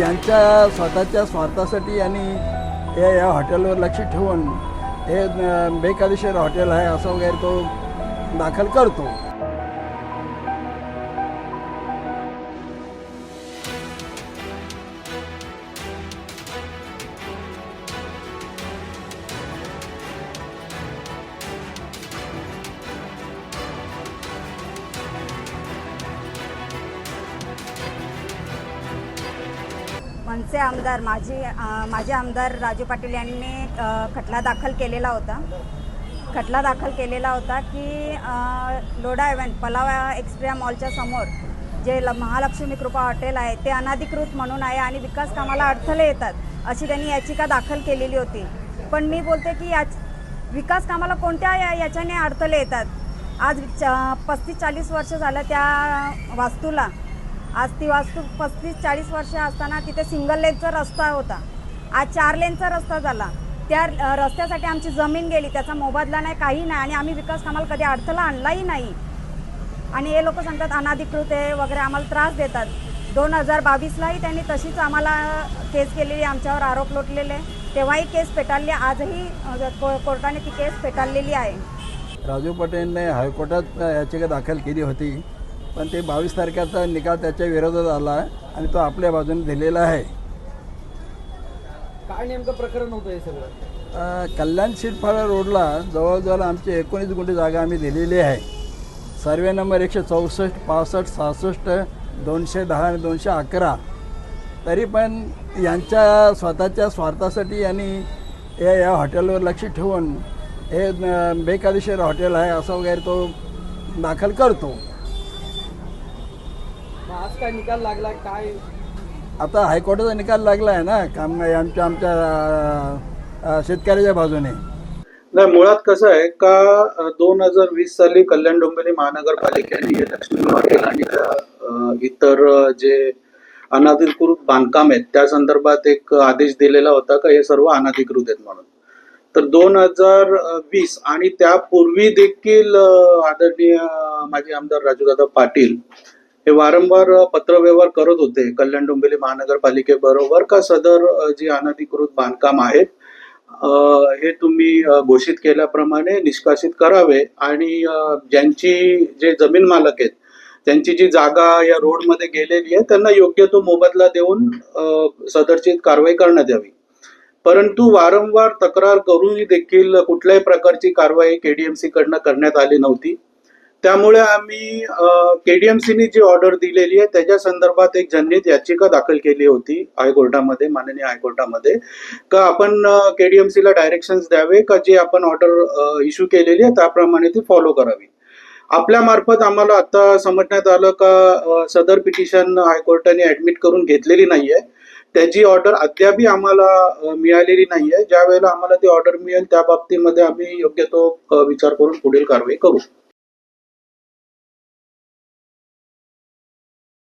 यांच्या स्वतःच्या स्वार्थासाठी आणि या या हॉटेलवर लक्ष ठेवून हे बेकायदेशीर हॉटेल आहे असं वगैरे तो दाखल करतो. आमचे आमदार माझे माझे आमदार राजू पाटील यांनी खटला दाखल केलेला होता. खटला दाखल केलेला होता की लोडा लोढा इव्हेंट पलावा एक्सप्रिया मॉलच्या समोर जे ल महालक्ष्मी कृपा हॉटेल आहे ते अनाधिकृत म्हणून आहे आणि विकास कामाला अडथळे येतात अशी त्यांनी याचिका दाखल केलेली होती. पण मी बोलते की याच विकास कामाला कोणत्या या याच्याने अडथळे येतात? आज पस्तीस चाळीस वर्ष झालं त्या वास्तूला आज ती वास्तू पस्तीस चाळीस वर्ष असताना तिथे सिंगल लेनचा रस्ता होता. आज चार लेनचा रस्ता झाला. त्या रस्त्यासाठी आमची जमीन गेली. त्याचा मोबदला नाही काही नाही आणि आम्ही विकास कामाला कधी अडथळा आणलाही नाही. आणि हे लोक सांगतात अनाधिकृत आहे वगैरे आम्हाला त्रास देतात. दोन हजार बावीसलाही त्यांनी तशीच आम्हाला केस केलेली आमच्यावर आरोप लोटलेले. तेव्हाही केस पेटाळली आजही को- कोर्टाने ती केस फेटाळलेली आहे. राजू पटेलने हायकोर्टात याचिका दाखल केली होती. पण ते बावीस तारखेचा निकाल त्याच्या विरोधात आला आणि तो आपल्या बाजूने दिलेला आहे. काय नेमकं प्रकरण होतं हे सगळं? अ, कल्याण शिरफाळा रोडला जवळजवळ आमची एकोणीस गुंठे जागा आम्ही दिलेली आहे. सर्वे नंबर एकशे चौसष्ट पासष्ट सहासष्ट दोनशे दहा आणि दोनशे अकरा. तरी पण यांच्या स्वतःच्या स्वार्थासाठी आणि हे या हॉटेलवर लक्ष ठेवून हे बेकायदेशीर हॉटेल आहे असं वगैरे तो दाखल करतो. आज काय निकाल लागला काय? आता हायकोर्टाचा निकाल लागला आहे ना काम आमच्या आमच्या शेतकऱ्याच्या बाजूने. नाही मुळात कसं आहे का दोन हजार वीस साली कल्याण डोंबिवली महानगरपालिकेने हे लक्ष्मी हॉटेल आणि इतर जे अनधिकृत बांधकाम आहेत त्या संदर्भात एक आदेश दिलेला होता का हे सर्व अनधिकृत आहेत म्हणून. तर दोन हजार वीस आणि त्यापूर्वी देखील आदरणीय माजी आमदार राजूदादा पाटील हे वारंवार पत्रव्यवहार करत होते. कल्याण डोंबिवली महानगरपालिकेबरोबर का सदर जी अनधिकृत बांधकाम आहेत हे तुम्ही घोषित केल्याप्रमाणे निष्कासित करावे आणि ज्यांची जे जमीन मालक आहेत त्यांची जी जागा या रोडमध्ये गेलेली आहे त्यांना योग्य तो मोबदला देऊन सदरची कारवाई करण्यात यावी. परंतु वारंवार तक्रार करूनही देखील कुठल्याही प्रकारची कारवाई केडीएमसी कडनं करण्यात आली नव्हती. त्यामुळे आम्ही केडीएमसीने जी ऑर्डर दिलेली आहे त्याच्या संदर्भात एक जनहित याचिका दाखल केली होती हायकोर्टामध्ये माननीय हायकोर्टामध्ये. का आपण केडीएमसीला डायरेक्शन्स द्यावे का जे आपण ऑर्डर इश्यू केलेली आहे त्याप्रमाणे ती फॉलो करावी? आपल्या मार्फत आम्हाला आता समजण्यात आलं का सदर पिटिशन हायकोर्टाने ऍडमिट करून घेतलेली नाहीये. त्याची ऑर्डर अद्यापही आम्हाला मिळालेली नाहीये. ज्या वेळेला आम्हाला ती ऑर्डर मिळेल त्या बाबतीमध्ये आम्ही योग्य तो विचार करून पुढील कारवाई करू.